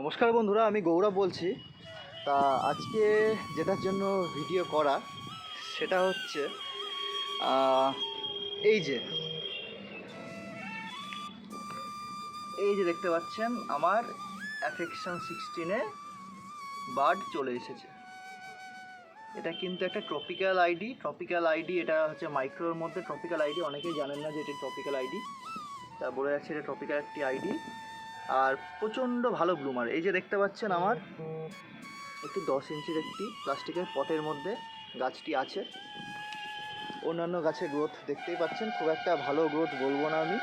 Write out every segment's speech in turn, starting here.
নমস্কার বন্ধুরা, আমি গৌরব বলছি। তা আজকে যেটার জন্য ভিডিও করা, সেটা হচ্ছে এই যে এই যে দেখতে পাচ্ছেন, আমার অ্যাফেকশন সিক্সটিনে বার্ড চলে এসেছে। এটা কিন্তু একটা ট্রপিক্যাল আইডি ট্রপিক্যাল আইডি এটা হচ্ছে মাইক্রোর মধ্যে ট্রপিক্যাল আইডি অনেকেই জানেন না যে এটি ট্রপিক্যাল আইডি তা বলে যাচ্ছে এটা ট্রপিক্যাল একটি আইডি আর প্রচণ্ড ভালো ব্লুমার এই যে দেখতে পাচ্ছেন আমার, একটি দশ ইঞ্চির একটি প্লাস্টিকের পটের মধ্যে গাছটি আছে। অন্যান্য গাছের গ্রোথ দেখতেই পাচ্ছেন, খুব একটা ভালো গ্রোথ বলব না আমি।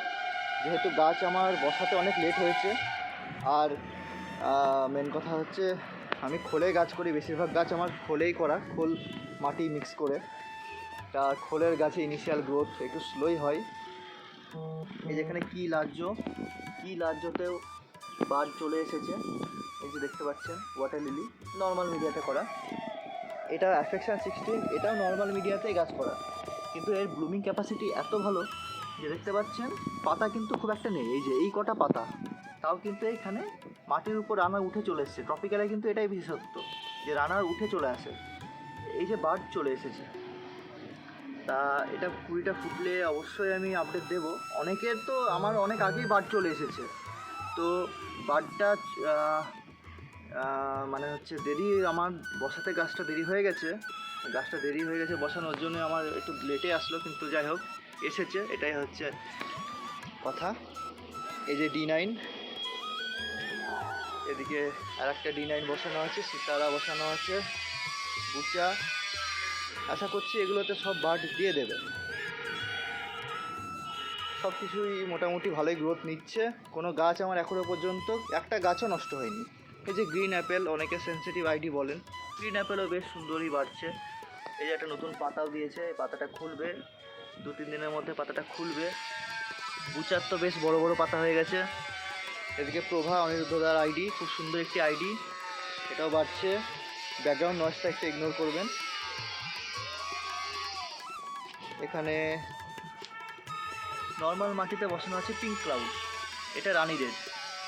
যেহেতু গাছ আমার বসাতে অনেক লেট হয়েছে, আর মেন কথা হচ্ছে আমি খোলে গাছ করি, বেশিরভাগ গাছ আমার খোলেই করা, খোল মাটি মিক্স করে। তা খোলের গাছে ইনিশিয়াল গ্রোথ একটু স্লোই হয়। এই যেখানে কী লাজ্য কি লাজ্যতেও বার্ড চলে এসেছে। এই যে দেখতে পাচ্ছেন ওয়াটার লিলি নর্মাল মিডিয়াতে করা। এটা অ্যাফেকশন সিক্সটিন এটাও নর্মাল মিডিয়াতেই গাছ করা। কিন্তু এর ব্লুমিং ক্যাপাসিটি এত ভালো যে দেখতে পাচ্ছেন, পাতা কিন্তু খুব একটা নেই। এই যে, এই কটা পাতা, তাও কিন্তু এখানে মাটির উপর রানার উঠে চলে এসেছে। ট্রপিক্যালে কিন্তু এটাই বিশেষত্ব, যে রানার উঠে চলে আসে। এই যে বার্ড চলে এসেছে। তা এটা কুড়িটা ফুটলে অবশ্যই আমি আপডেট দেব। অনেকের তো আমার অনেক আগেই বার্ড চলে এসেছে। তো বার্ডটা মানে হচ্ছে দেরি, আমার বসাতে গাছটা দেরি হয়ে গেছে। গাছটা দেরি হয়ে গেছে বসানোর জন্য আমার একটু লেটে আসলো, কিন্তু যাই হোক, এসেছে। এটাই হচ্ছে কথা। এই যে ডি নাইন এদিকে আর একটা ডি নাইন বসানো আছে, সিতারা বসানো আছে, বুচা। আশা করছি এগুলোতে সব বার্ড দিয়ে দেবে। সব কিছুই মোটামুটি ভালোই গ্রোথ নিচ্ছে। কোনো গাছ আমার এখনও পর্যন্ত, একটা গাছও নষ্ট হয়নি। এই যে গ্রিন অ্যাপেল অনেকে সেন্সিটিভ আইডি বলেন। গ্রিন অ্যাপেলও বেশ সুন্দরই বাড়ছে। এই যে একটা নতুন পাতাও দিয়েছে পাতাটা খুলবে। দু, তিন দিনের মধ্যে পাতাটা খুলবে। বুচার তো বেশ বড় বড় পাতা হয়ে গেছে। এদিকে প্রভা অনিরুদ্ধদার আইডি খুব সুন্দর একটি আইডি এটাও বাড়ছে। ব্যাকগ্রাউন্ড নয়েজটা একটু ইগনোর করবেন। এখানে নর্মাল মাটিতে বসানো আছে পিঙ্ক ক্লাউড এটা রানি রেড।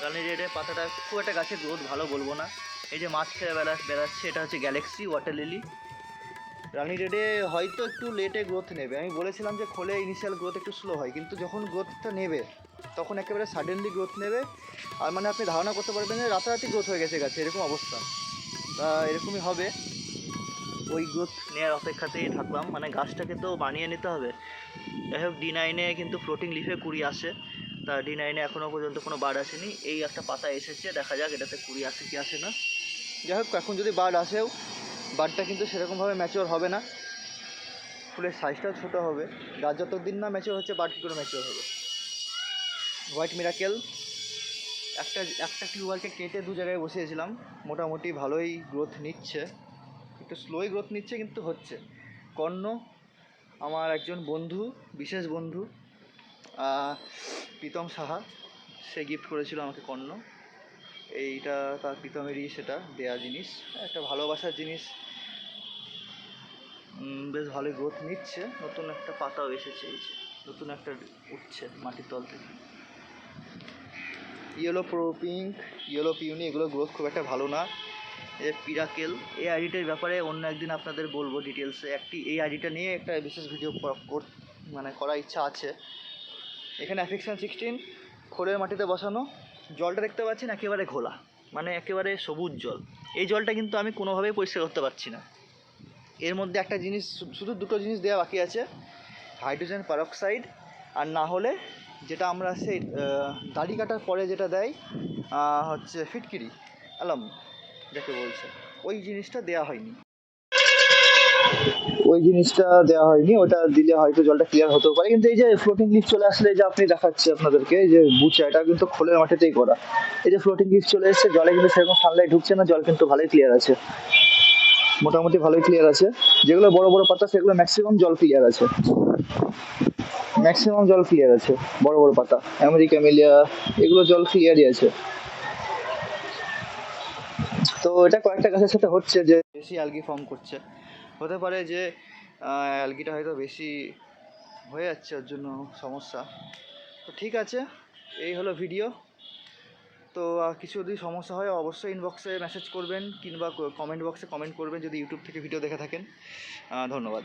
রানি রেডের পাতাটা খুব একটা গাছের গ্রোথ ভালো বলব না। এই যে মাছ খেয়ে বেড়া বেড়াচ্ছে, এটা হচ্ছে গ্যালাক্সি ওয়াটার লিলি রানি রেডে হয়তো একটু লেটে গ্রোথ নেবে। আমি বলেছিলাম যে খোলে ইনিশিয়াল গ্রোথ একটু স্লো হয়, কিন্তু যখন গ্রোথটা নেবে, তখন একেবারে সাডেনলি গ্রোথ নেবে। আর মানে আপনি ধারণা করতে পারবেন যে রাতারাতি গ্রোথ হয়ে গেছে গাছে, এরকম অবস্থা। তা এরকমই হবে। ওই গ্রোথ নেওয়ার অপেক্ষাতেই থাকলাম। মানে গাছটাকে তো বানিয়ে নিতে হবে। যাই হোক ডি নাইনে কিন্তু ফ্লোটিং লিফে কুড়ি আসে। তা ডি নাইনে এখনও পর্যন্ত কোনো বার্ড আসেনি। এই একটা পাতা এসেছে, দেখা যাক এটাতে কুড়ি আসে কি আসে না। যাই হোক, এখন যদি বার্ড আসেও বার্ডটা কিন্তু সেরকমভাবে ম্যাচিওর হবে না। ফুলের সাইজটাও ছোটো হবে। গাছ যত দিন না ম্যাচিওর হচ্ছে বার্ড কী করে ম্যাচিওর হবে? হোয়াইট মিরাকেল একটা একটা টিউবারকে কেটে দু জায়গায় বসিয়েছিলাম। মোটামুটি ভালোই গ্রোথ নিচ্ছে। একটু স্লোই গ্রোথ নিচ্ছে কিন্তু হচ্ছে। কর্ণ, আমার একজন বন্ধু, বিশেষ বন্ধু প্রীতম সাহা, সে গিফট করেছিল আমাকে কর্ণ। এইটা তার প্রীতমেরই সেটা দেয়া জিনিস, একটা ভালোবাসার জিনিস। বেশ ভালোই গ্রোথ নিচ্ছে, নতুন একটা পাতাও এসেছে এই যে, নতুন একটা উঠছে মাটির তল থেকে। ইয়েলো প্রো পিঙ্ক ইয়েলো পিউনি এগুলো গ্রোথ খুব একটা ভালো না। পিরাকেল এই আইডিটার ব্যাপারে অন্য একদিন আপনাদের বলব ডিটেলসে একটি এই আইডিটা নিয়ে একটা বিশেষ ভিডিও মানে করার ইচ্ছা আছে। এখানে অ্যাফিকশন সিক্সটিন খোলের মাটিতে বসানো। জলটা দেখতে পাচ্ছেন একেবারে ঘোলা মানে একেবারে সবুজ জল। এই জলটা কিন্তু আমি কোনোভাবেই পরিষ্কার করতে পারছি না। এর মধ্যে একটা জিনিস শুধু দুটো জিনিস দেওয়া বাকি আছে। হাইড্রোজেন পারক্সাইড, আর না হলে যেটা আমরা সেই দাড়ি কাটার পরে যেটা দেয় হচ্ছে ফিটকিরি আলাম যাকে বলছে। ওই জিনিসটা দেওয়া হয়নি। ওই জিনিসটা দেওয়া হয়নি, ওটা দিলে হয়তো জলটা ক্লিয়ার হতেও পারে। কিন্তু এই যে ফ্লোটিং লিফ চলে আসলে যে আপনি দেখাচ্ছে আপনাদেরকে যে বুচা, এটা কিন্তু খোলের মাটিতেই করা। এই যে ফ্লোটিং লিফ চলে এসেছে, জলে কিন্তু সেরকম সানলাইট ঢুকছে না, জল কিন্তু ভালোই ক্লিয়ার আছে। মোটামুটি ভালোই ক্লিয়ার আছে। যেগুলো বড় বড় পাতা, সেগুলো ম্যাক্সিমাম জল ক্লিয়ার আছে। ম্যাক্সিমাম জল ক্লিয়ার আছে, বড় বড় পাতা। আমেরিকা মিলিয়া এগুলো জল ক্লিয়ারই আছে। তো এটা কয়েকটা গাছের সাথে হচ্ছে যে বেশি অ্যালগি ফর্ম করছে। হতে পারে যে অ্যালগিটা হয়তো বেশি হয়ে যাচ্ছে, ওর জন্য সমস্যা। তো ঠিক আছে, এই হলো ভিডিও তো কিছু যদি সমস্যা হয়, অবশ্যই ইনবক্সে মেসেজ করবেন, কিংবা কমেন্ট বক্সে কমেন্ট করবেন, যদি ইউটিউব থেকে ভিডিও দেখে থাকেন। ধন্যবাদ।